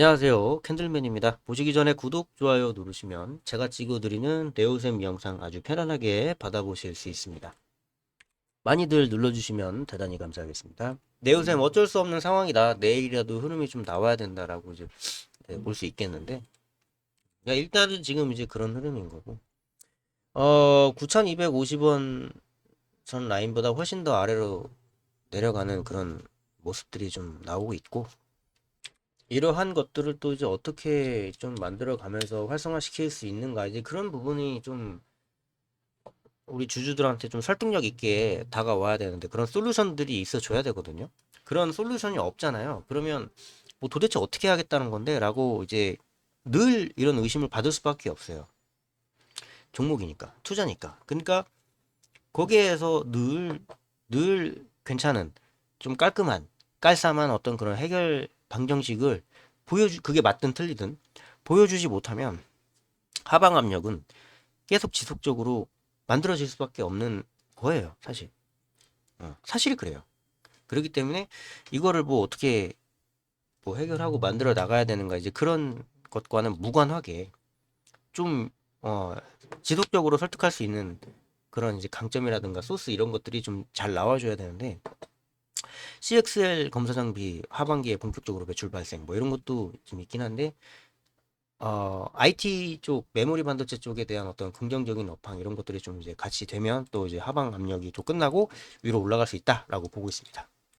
안녕하세요. 캔들맨입니다. 보시기 전에 구독, 좋아요 누르시면 제가 찍어드리는 네오셈 영상 아주 편안하게 받아보실 수 있습니다. 많이들 눌러주시면 대단히 감사하겠습니다. 네오셈 어쩔 수 없는 상황이다. 내일이라도 흐름이 좀 나와야 된다라고 이제 네, 볼수 있겠는데, 야, 일단은 지금 이제 그런 흐름인 거고, 어, 9,250원 선 라인보다 훨씬 더 아래로 내려가는 그런 모습들이 좀 나오고 있고, 이러한 것들을 또 이제 어떻게 좀 만들어 가면서 활성화 시킬 수 있는가 이제 그런 부분이 좀 우리 주주들한테 좀 설득력 있게 다가와야 되는데 그런 솔루션들이 있어 줘야 되거든요. 그런 솔루션이 없잖아요. 그러면 뭐 도대체 어떻게 하겠다는 건데 라고 이제 늘 이런 의심을 받을 수밖에 없어요. 종목이니까, 투자니까. 그러니까 거기에서 늘, 늘 괜찮은, 좀 깔끔한, 깔쌈한 어떤 그런 해결 방정식을 보여주, 그게 맞든 틀리든 보여주지 못하면 하방 압력은 계속 지속적으로 만들어질 수밖에 없는 거예요, 사실. 어, 사실이 그래요. 그렇기 때문에 이거를 뭐 어떻게 뭐 해결하고 만들어 나가야 되는가 이제 그런 것과는 무관하게 좀 어, 지속적으로 설득할 수 있는 그런 이제 강점이라든가 소스 이런 것들이 좀 잘 나와줘야 되는데 CXL 검사 장비 하반기에 본격적으로 매출 발생 뭐 이런 것도 좀 있긴 한데 어, IT 쪽 메모리 반도체 쪽에 대한 어떤 긍정적인 업황 이런 것들이 좀 이제 같이 되면 또 이제 하방 압력이 좀 끝나고 위로 올라갈 수 있다라고 보고 있습니다.